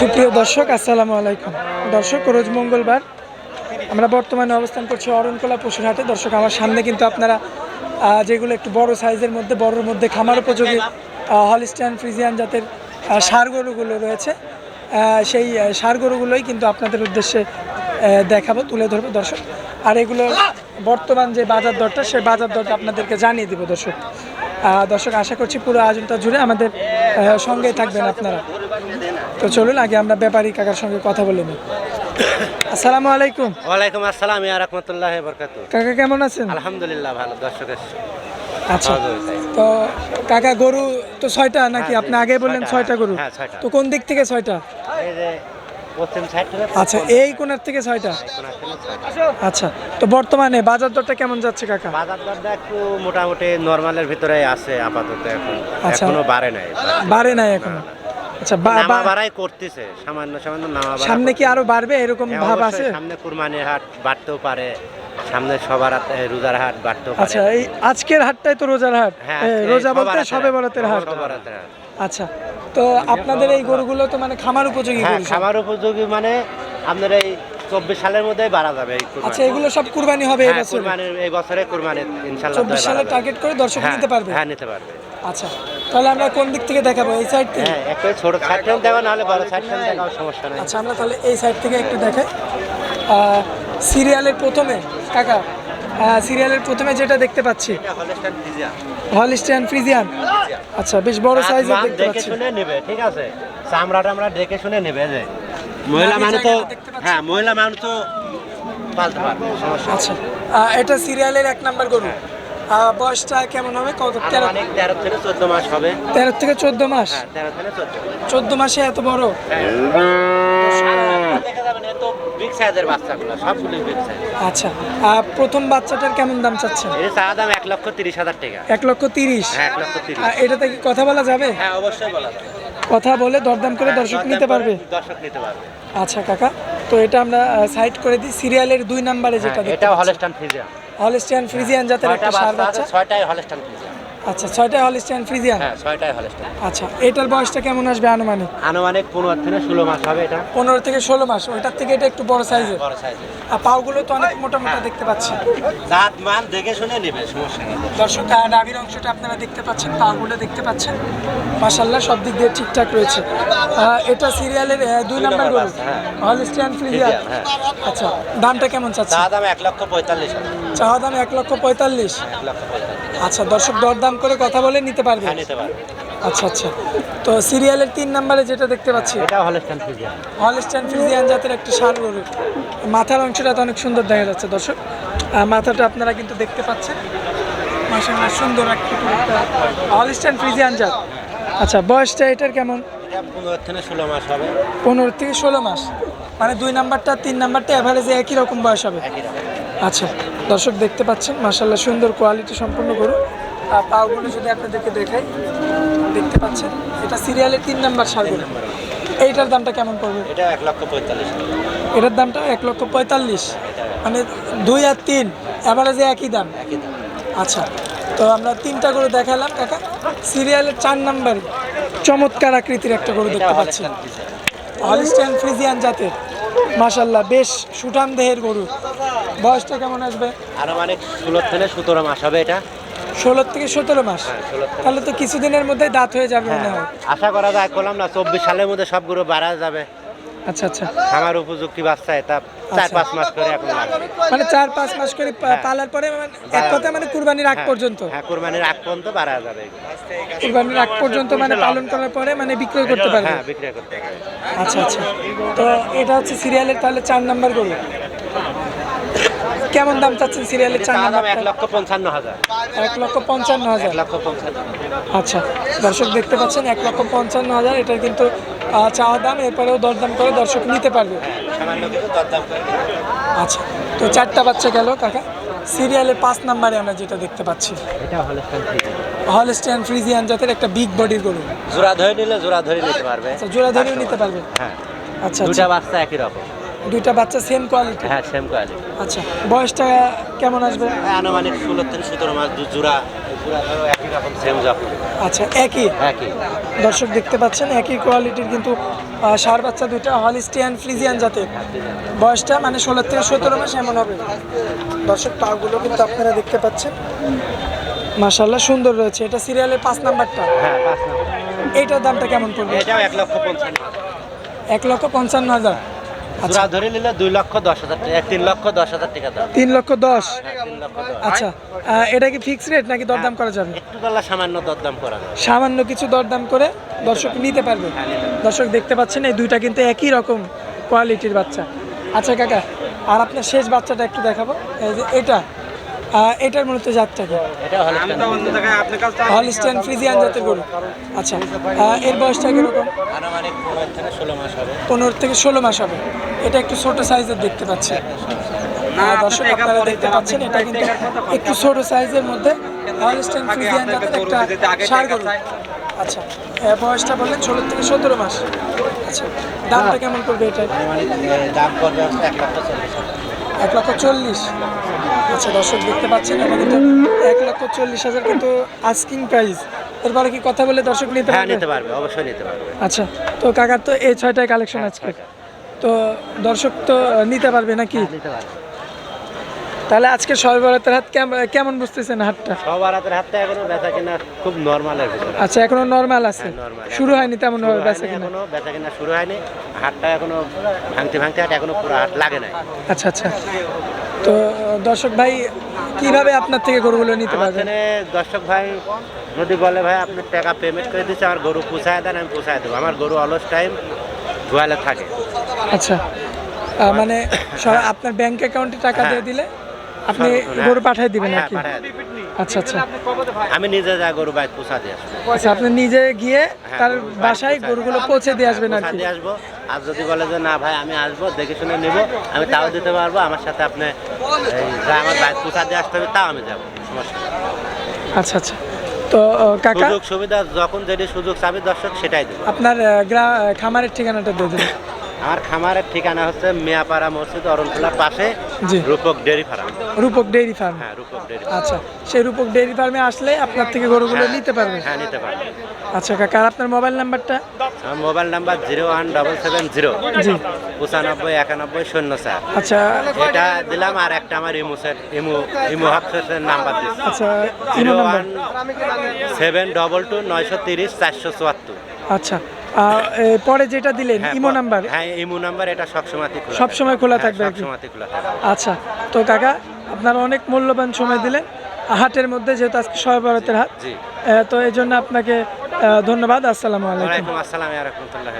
সুপ্রিয় দর্শক, আসসালামু আলাইকুম। দর্শক, রোজ মঙ্গলবার আমরা বর্তমানে অবস্থান করছি অরণকলা পশুরহাটে। দর্শক, আমার সামনে কিন্তু আপনারা যেগুলো একটু বড় সাইজের মধ্যে, বড়র মধ্যে খামার উপযোগী হলিস্টান ফ্রিজিয়ান জাতের ষাঁড় গরুগুলো রয়েছে। সেই ষাঁড় গরুগুলোই কিন্তু আপনাদের উদ্দেশ্যে দেখাবো, তুলে ধরবো। দর্শক, আর এগুলো বর্তমান যে বাজার দরটা, সেই বাজার দরটা আপনাদেরকে জানিয়ে দিব দর্শক। দর্শক, আশা করছি পুরো আয়োজনটা জুড়ে আমাদের আহ, সঙ্গেই থাকবেন আপনারা। তো চলুন আগে আমরা ব্যাপারী কাকার সঙ্গে কথা বলে নিই। আসসালামু আলাইকুম। ওয়ালাইকুম আসসালাম ইয়া রাহমাতুল্লাহি ওয়া বারাকাতু কাকা কেমন আছেন? আলহামদুলিল্লাহ ভালো দর্শক আচ্ছা তো কাকা গরু তো ছয়টা নাকি? হ্যাঁ, আপনি আগে বললেন ছয়টা, ছয়টা গরু। হ্যাঁ। তো কোন দিক থেকে ছয়টা? আচ্ছা এই থেকে ছয়টা? ছয়টা। আচ্ছা। তো বর্তমানে বাজার দরটা কেমন যাচ্ছে কাকা? বাজার দরটা একটু মোটামুটি নর্মালের ভিতরে আছে আপাতত এখন। আচ্ছা। এখনও বাড়ে নাই। বাড়ে নাই এখন? আচ্ছা বা- নামা বা- বাড়াই করতেছে সামান্য সামান্য নামা সামনে কি আরও বাড়বে এরকম ভাব আছে? সামনে কুরবানির হাট বাড়তেও পারে সামনে সবার রোজার হাট বাড়তেও পারে। আচ্ছা এই আজকের হাটটাই তো রোজার হাট। হ্যাঁ রোজা বলতে সবে সবার হাট। আচ্ছা তো আপনাদের এই গরুগুলো তো মানে খামার উপযোগী হ্যাঁ। খাবার উপযোগী মানে আপনার এই চব্বিশ সালের মধ্যে বাড়া যাবে আচ্ছা এগুলো সব কুরবানি হবে হ্যাঁ, এবছর কুরবানির এই বছরে কুরবানি ইনশাআল্লাহ চব্বিশ সালে টার্গেট করে দর্শক হ্যাঁ, নিতে পারবে? হ্যাঁ নিতে পারবে। আচ্ছা তাহলে আমরা কোন দিক থেকে দেখাবো? এই সাইড থেকে? হ্যাঁ একটা ছোট সাইড টাইম দেখো নাহলে বড় সাইড টাইম দেখাও সমস্যা নেই। আচ্ছা আমরা তাহলে এই সাইড থেকে একটু দেখাই। সিরিয়ালের প্রথমে কাকা সিরিয়ালের প্রথমে যেটা দেখতে পাচ্ছি হলিস্টিয়ান ফ্রিজিয়ান। আচ্ছা বেশ বড় সাইজের দেখতে দেখে শুনে নেবে ঠিক আছে? চামড়াটা আমরা দেখে শুনে নেবে যে। মহিলা মানুষ তো। হ্যাঁ মহিলা মানুষ তো পালতে পারবে সমস্যা আচ্ছা এটা সিরিয়ালের এক নাম্বার গরু। আহ, বয়সটা কেমন হবে? কত তেরো তেরো থেকে চোদ্দ মাস হবে। তেরো থেকে চোদ্দ মাস? হ্যাঁ তেরো থেকে চোদ্দ চোদ্দ মাসে এত বড়? সাইজ আচ্ছা প্রথম বাচ্চাটার কেমন দাম চাচ্ছেন? এর চা দাম এক লক্ষ তিরিশ হাজার টাকা। এক লক্ষ তিরিশ? হ্যাঁ এক লক্ষ তিরিশ। এটাতে কি কথা বলা যাবে? হ্যাঁ অবশ্যই বলা যাবে। কথা বলে দরদাম করে দর্শক নিতে পারবে? দর্শক নিতে পারবে। আচ্ছা কাকা তো এটা আমরা সাইড করে দিই। সিরিয়ালের দুই নাম্বারে যেটা হ্যাঁ, পাচ্ছি। হলস্টান ফ্রিজিয়ান হলিস্টিয়ান ফ্রিজিয়ান জাতের একটা সার বাচ্চা ছয়টাই হলস্টান ফ্রিজিয়ান আচ্ছা ছয়টা হলিস্টিয়ান ফ্রিজিয়ান হ্যাঁ ছয়টাই হলস্টান আচ্ছা এটার বয়সটা কেমন আসবে আনুমানিক? আনুমানিক পনেরো থেকে ষোলো মাস হবে এটা। পনেরো থেকে ষোলো মাস ওইটার থেকে এটা একটু বড় সাইজের বড় সাইজের আর পাওগুলো তো অনেক মোটা মোটা দেখতে পাচ্ছি। দাঁত মান দেখে শুনে নেবে সমস্যা নেই। দর্শক নাভির অংশটা আপনারা দেখতে পাচ্ছেন পাগুলো দেখতে পাচ্ছেন। মাসাল্লাহ সব দিক দিয়ে ঠিকঠাক রয়েছে। এটা সিরিয়ালের দুই নাম্বার গরু। বাচ্চা, হ্যাঁ। ফ্রিজিয়ান ফ্রিজিয়ান, হ্যাঁ। আচ্ছা দামটা কেমন চাচ্ছে চা দাম এক লক্ষ পঁয়তাল্লিশ চাওয়া দাম এক লক্ষ পঁয়তাল্লিশ। এক লক্ষ পঁয়তাল্লিশ। আচ্ছা দর্শক দরদাম করে কথা বলে নিতে পারবে? হ্যাঁ নিতে পারবে। আচ্ছা আচ্ছা। তো সিরিয়ালের তিন নাম্বারে যেটা দেখতে পাচ্ছি? এটাও হলস্টান ফ্রিজিয়ান হলিস্টান ফ্রিজিয়ান জাতের একটা সার গরু মাথার অংশটা তো অনেক সুন্দর দেখা যাচ্ছে দর্শক। মাথাটা আপনারা কিন্তু দেখতে পাচ্ছেন। মাসাল্লাহ সুন্দর একটি হলিস্টান ফ্রিজিয়ান জাত। আচ্ছা বয়সটা এটার কেমন? পনেরো থেকে ষোলো মাস হবে। পনেরো থেকে ষোলো মাস। মানে দুই নাম্বারটা তিন নাম্বারটা অ্যাভারেজে একই রকম বয়স হবে। আচ্ছা দর্শক দেখতে পাচ্ছেন মাসাল্লাহ সুন্দর কোয়ালিটি সম্পূর্ণ গরু। পাগুলো যদি আপনাদেরকে দেখাই। দেখতে পাচ্ছেন এটা সিরিয়ালের তিন নাম্বার সার গরু এইটার দামটা কেমন পড়বে? এটা এক লক্ষ পঁয়তাল্লিশ এটার দামটা এক লক্ষ পঁয়তাল্লিশ। মানে দুই আর তিন অ্যাভারেজে একই দাম। একই দাম। আচ্ছা তো আমরা তিনটা গরু দেখালাম। কাকা সিরিয়ালের চার নাম্বার চমৎকার আকৃতির একটা গরু দেখতে পাচ্ছি। হলিস্টাইন ফ্রিজিয়ান জাতের। মাশাল্লাহ বেশ সুঠাম দেহের গরু। বয়সটা কেমন আসবে? আনুমানিক ষোলো থেকে সতেরো মাস হবে এটা। ষোলো থেকে সতেরো মাস। হ্যাঁ, 16 থেকে- তাহলে তো কিছুদিনের মধ্যে দাঁত হয়ে যাবে মনে হয় আশা করা যায় করলাম না চব্বিশ সালের মধ্যে সবগুলো বাড়া যাবে। আচ্ছা আচ্ছা। আমার উপযুক্তি বাচ্চা এটা চার আচ্ছা। পাঁচ মাস করে এখন মানে চার পাঁচ মাস করে পা- পালার পরে মানে এক কথা মানে কুরবানির আগ পর্যন্ত। হ্যাঁ কোরবানির আগ পর্যন্ত বাড়া যাবে। কুরবানির আগ পর্যন্ত মানে পালন করার পরে মানে বিক্রয় করতে পারবে। হ্যাঁ বিক্রি করতে হবে আচ্ছা আচ্ছা। তো এটা হচ্ছে সিরিয়ালের তাহলে চার নাম্বার গরু। কেমন দাম চাচ্ছেন সিরিয়ালের চার নাম্বার এক লক্ষ পঞ্চান্ন হাজার। এক লক্ষ পঞ্চান্ন হাজার? লক্ষ পঞ্চান্ন আচ্ছা দর্শক দেখতে পাচ্ছেন এক লক্ষ পঞ্চান্ন হাজার এটার কিন্তু চাওয়া দাম এরপরেও দরদাম করে দর্শক নিতে পারবে। দিবে। আচ্ছা তো চারটা বাচ্চা গেল কাকা। সিরিয়ালের পাঁচ নাম্বারে আমরা যেটা দেখতে পাচ্ছি। এটা হলে হলস্টিয়ান ফ্রিজিয়ান জাতের একটা বিগ বডির গরু। জোড়া ধরে নিলে জোড়া ধরে নিতে পারবে। আচ্ছা জোড়া ধরেও নিতে পারবে। হ্যাঁ। আচ্ছা দুটা আচ্ছা। বাচ্চা একই রকম। দুইটা বাচ্চা সেম কোয়ালিটি হ্যাঁ সেম কোয়ালিটি আচ্ছা বয়সটা কেমন আসবে? আনুমানিক ষোলো থেকে সতেরো মাস জোড়া পুরা ধরো একই রকম সেম যখন আচ্ছা একই? একই। দর্শক দেখতে পাচ্ছেন একই কোয়ালিটির কিন্তু ষাঁড় বাচ্চা দুইটা হলিস্টিয়ান ফ্রিজিয়ান জাতের। বয়সটা মানে ষোলো থেকে সতেরো মাস এমন হবে। দর্শক পাগুলো কিন্তু আপনারা দেখতে পাচ্ছেন। মাশাল্লাহ সুন্দর রয়েছে। এটা সিরিয়ালের পাঁচ নাম্বারটা? হ্যাঁ পাঁচ নম্বর। এইটার দামটা কেমন পড়বে? এটাও এক লক্ষ পঞ্চান্ন এক লক্ষ পঞ্চান্ন হাজার। আচ্ছা। ধরে নিলে দুই লক্ষ দশ হাজার টাকা তিন লক্ষ দশ হাজার টাকা দাম। তিন লক্ষ দশ? হ্যাঁ আচ্ছা। এটা কি ফিক্স রেট নাকি দরদাম করা যাবে? একটু গলা সামান্য দরদাম করা যাবে। সামান্য কিছু দরদাম করে দর্শক নিতে পারবে। দর্শক দেখতে পাচ্ছেন এই দুইটা কিন্তু একই রকম কোয়ালিটির বাচ্চা। আচ্ছা কাকা আর আপনার শেষ বাচ্চাটা একটু দেখাবো। এই যে এটা। এটার মূলত জাতটা কি? হলে ফ্রিজিয়ান জাতের গরু। আচ্ছা এর বয়সটা কীরকম? পনেরো থেকে ষোলো মাস হবে। পনেরো থেকে ষোলো মাস হবে। এটা একটু ছোট সাইজের দেখতে পাচ্ছি। দর্শক আপনারা দেখতে পাচ্ছেন এটা কিন্তু একটু ছোট সাইজের মধ্যে হলিস্টান ফ্রিজিয়ান জাতের একটা ষাঁড় গরু। আচ্ছা বয়সটা বললেন ষোলো থেকে সতেরো মাস। আচ্ছা দামটা কেমন করবে এটা দাম পড়বে এক লক্ষ চল্লিশ। এক লক্ষ চল্লিশ। আচ্ছা দর্শক দেখতে পাচ্ছেন এটা কিন্তু এক লক্ষ চল্লিশ হাজার কিন্তু আস্কিং প্রাইস এরপরে কি কথা বলে দর্শক নিতে হ্যাঁ পারবে? নিতে পারবে অবশ্যই নিতে পারবে। আচ্ছা তো কাকার তো এই ছয়টাই কালেকশন আজকে। তো দর্শক তো নিতে পারবে নাকি? নিতে পারবে। তাহলে আজকে সর্বরাতের হাত কেম- কেমন বুঝতেছেন হাটটা সবার হাতের হাতটা এখনও বেচা কিনা খুব নর্মালের ভিতরে। আচ্ছা এখনও নর্মাল আছে? হ্যাঁ, শুরু হয়নি তেমন ভাবে হয়নি কিনা? এখনও বেচা কিনা শুরু হয়নি। হাটটা এখনও ভাঙতে ভাঙতে হাট এখনও পুরো হাট লাগে নাই। আচ্ছা আচ্ছা। তো দর্শক ভাই কীভাবে আপনার থেকে গরুগুলো নিতে পারবেন? দর্শক ভাই যদি বলে ভাই আপনি টাকা পেমেন্ট করে দিচ্ছে আমার গরু পুষায় দেন আমি পুষায় দেবো। আমার গরু অলস টাইম গোয়ালে থাকে। আচ্ছা। মানে আপনার ব্যাংক অ্যাকাউন্টে টাকা দিয়ে দিলে আপনি হ্যাঁ। গরু পাঠিয়ে দিবেন হ্যাঁ নাকি। আচ্ছা আচ্ছা। আমি নিজে যা গরু বাইক পুষা দিয়ে আসব। আচ্ছা আপনি নিজে গিয়ে হ্যাঁ, তার বাসায় গরুগুলো পৌঁছে দিয়ে আসবেন আর কি? দিয়ে আসব। আর যদি বলে যে না ভাই আমি আসব দেখে শুনে নিব আমি তাও দিতে পারব আমার সাথে আপনি যা আমার বাইক পুষা দিয়ে আসতে হবে তাও আমি যাব সমস্যা আচ্ছা আচ্ছা। তো কাকা সুযোগ সুবিধা যখন যেটি সুযোগ চাবে দর্শক সেটাই দেবো। আপনার খামারের ঠিকানাটা দিয়ে দেবেন আমার খামারের ঠিকানা হচ্ছে মিয়াপাড়া মসজিদ অরণখোলার পাশে Rupak dairy farm. Rupak dairy farm? হ্যাঁ রূপক ডেয়ারি আচ্ছা সেই রূপক ডেইরি ফার্মে আসলে আপনার থেকে গরুগুলো নিতে পারবেন হ্যাঁ নিতে পারবে। আচ্ছা কাকা আর আপনার মোবাইল নাম্বারটা? আমার mobile number zero one double seven zero. জি। পঁচানব্বই একানব্বই শূন্য চার। আচ্ছা। এটা দিলাম আর একটা আমার ইমো ইমো ইমো হাফসের নাম্বার দিচ্ছি আচ্ছা zero imo number? One seven double two নয়শো তিরিশ চারশো চুয়াত্তর। আচ্ছা পরে যেটা দিলেন ইমো নাম্বার? হ্যাঁ ইমো নাম্বার এটা সবসময় খোলা সব সময় খোলা হ্যাঁ, থাকবে? সবসময় খোলা থাকবে আচ্ছা তো কাকা আপনারা অনেক মূল্যবান সময় দিলেন। হাটের মধ্যে যেহেতু আজকে সবাই ভারতের হাট জি। তো এই জন্য আপনাকে ধন্যবাদ। আসসালামু আলাইকুম। আসসালাম। রহমতুল্লাহ।